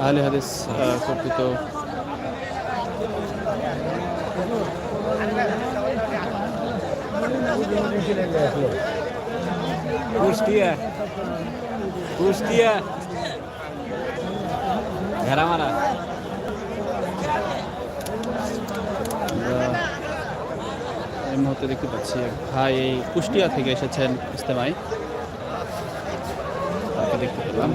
আহলে হাদিস কর্তৃত কুষ্টিয়া কুষ্টিয়া ঘেরামারা এই মুহূর্তে দেখতে পাচ্ছি ভাই এই কুষ্টিয়া থেকে এসেছেন ইস্তেমায় দেখতে পেলাম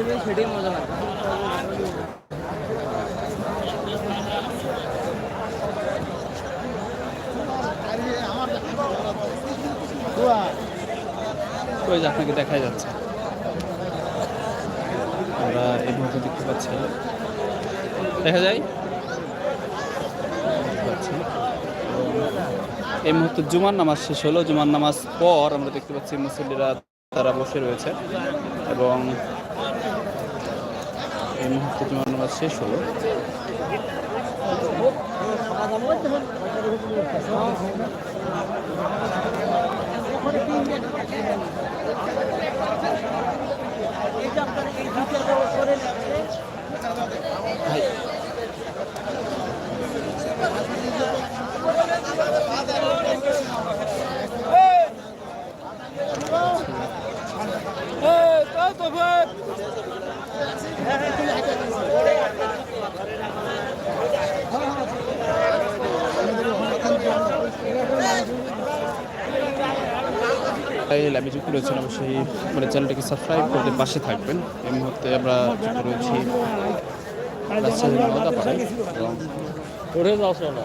এবং সেটাই মজা লাগে ওই যে আপনাকে দেখা যাচ্ছে। আমরা এই মুহূর্তে দেখতে পাচ্ছি। দেখা যায়? এই মুহূর্তে জুমার নামাজ শেষ হলো। জুমার নামাজ পর আমরা দেখতে পাচ্ছি মুসল্লিরা তারা বসে রয়েছে এবং এই মুহূর্তে জুমার নামাজ শেষ হলো। লাইভে যুক্ত রয়েছেন অবশ্যই মানে চ্যানেলটিকে সাবস্ক্রাইব করে পাশে থাকবেন। এই মুহূর্তে আমরা যুক্ত রয়েছি এবং ওরে যাও শোনো।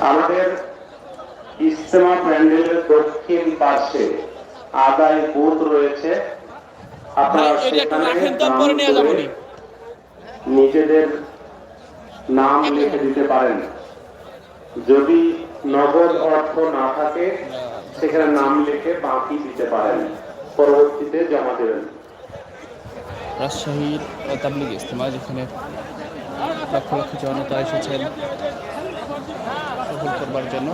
আমাদের ইস্তেমা প্যান্ডেলের দক্ষিণ পাশে আদায় বুথ রয়েছে। আপনারা সেখানে। নিজেদের নাম লিখে দিতে পারেন। যদি নগদ অর্থ না থাকে সেখানে নাম লিখে বাকি দিতে পারেন। পরবর্তীতে জমা দেবেন। রাজশাহীর তাবলিগ ইস্তেমা যেখানে লক্ষ লক্ষ জনতা এসেছেন সফল করবার জন্য।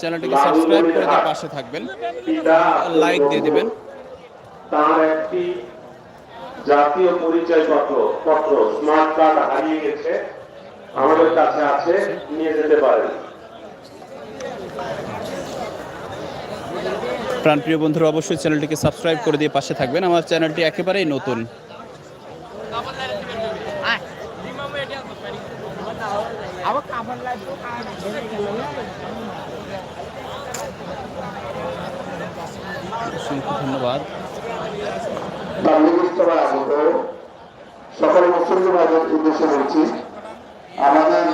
চ্যানেলটিকে সাবস্ক্রাইব করে দিয়ে পাশে থাকবেন। লাইক দিয়ে দিবেন। তার একটি জাতীয় পরিচয় পত্র পত্র স্মার্ট কার্ড হারিয়ে গেছে। আমাদের কাছে আছে নিয়ে যেতে পারেন। প্রাণপ্রিয় বন্ধুরা অবশ্যই চ্যানেলটিকে সাবস্ক্রাইব করে দিয়ে পাশে থাকবেন। আমার চ্যানেলটি একেবারেই নতুন। অসংখ্য ধন্যবাদ। সকল মুসলিম উদ্দেশ্যে বলছি, আমাদের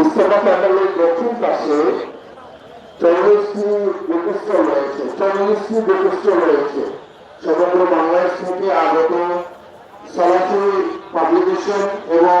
ইজতেমা প্যান্ডেলের দক্ষিণ পাশে চল্লিশটি বুকস্টল রয়েছে, চল্লিশটি বুকস্টল রয়েছে। সমগ্র বাংলাদেশ থেকে আগত সরাসরি পাবলিকেশন এবং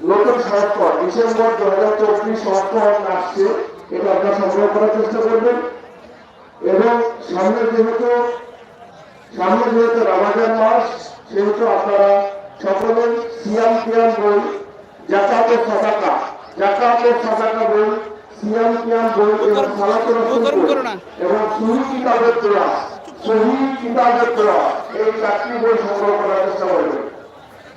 নতুন সংস্করণ ডিসেম্বর দু হাজার চব্বিশ সংস্করণ আসছে এটা আপনারা সংগ্রহ করার চেষ্টা করবেন এবং সামনে যেহেতু সামনে যেহেতু রামাজান মাস সেহেতু আপনারা সকলেই সিয়াম কিয়াম বই জাকাত ও সাদাকা জাকাত ও সাদাকা বই সিয়াম কিয়াম বই এবং রাসূল না। এবং সহি কিতাবের দোয়া সহি কিতাবের দোয়া এই চারটি বই সংগ্রহ করার চেষ্টা করবেন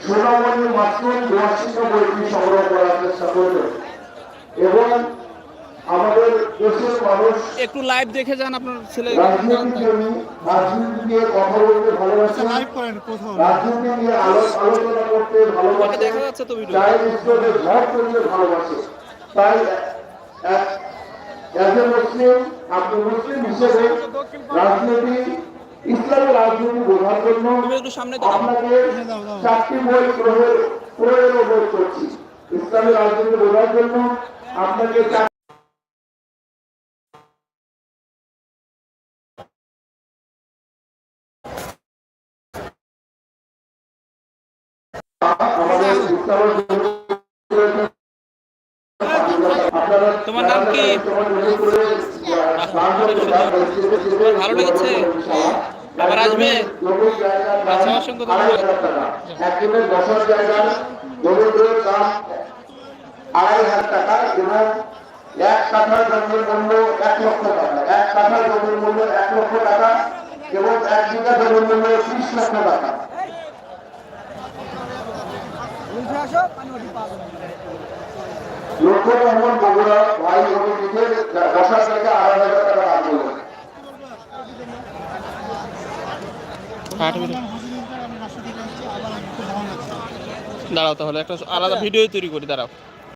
সোনামণি বইটি সংগ্রহ করার চেষ্টা করবেন এবং আমাদের দেশের মানুষ একটু লাইভ দেখে যান আপনার ছেলে। রাজনীতি রাজনীতি নিয়ে কথা বলতে ভালোবাসে রাজনীতি নিয়ে আলো- আলোচনা করতে ভালোবাসে দেখা যাচ্ছে তো ভিডিও করতে ভালোবাসে। তাই এক- একজন মুসলিম আপনি মুসলিম হিসেবে রাজনীতি ইসলামী রাজনীতি বোঝার জন্য। আপনাকে চারটি বই প্রয়োগ প্রয়োগ বোধ করছি ইসলামী রাজনীতি বোঝার জন্য আপনাকে আমাদের তোমার নাম কি? ভালো লেগেছে? আবার আসবে? আচ্ছা, অসংখ্য ধন্যবাদ। একদিনের বসার জায়গা জমিগুলোর দাম আড়াই হাজার টাকা এবং এক কাঠার জমির মূল্য এক লক্ষ টাকা এক কাঠার জমির মূল্য এক লক্ষ টাকা এবং এক বিঘা জমির মূল্য ত্রিশ লক্ষ টাকা লক্ষ্য রহমান বগুড়া ভাই নিজে বসার জায়গা আড়াই হাজার টাকা দাম করলেন দাঁড়াও তাহলে একটা আলাদা ভিডিও তৈরি করি দাঁড়াও।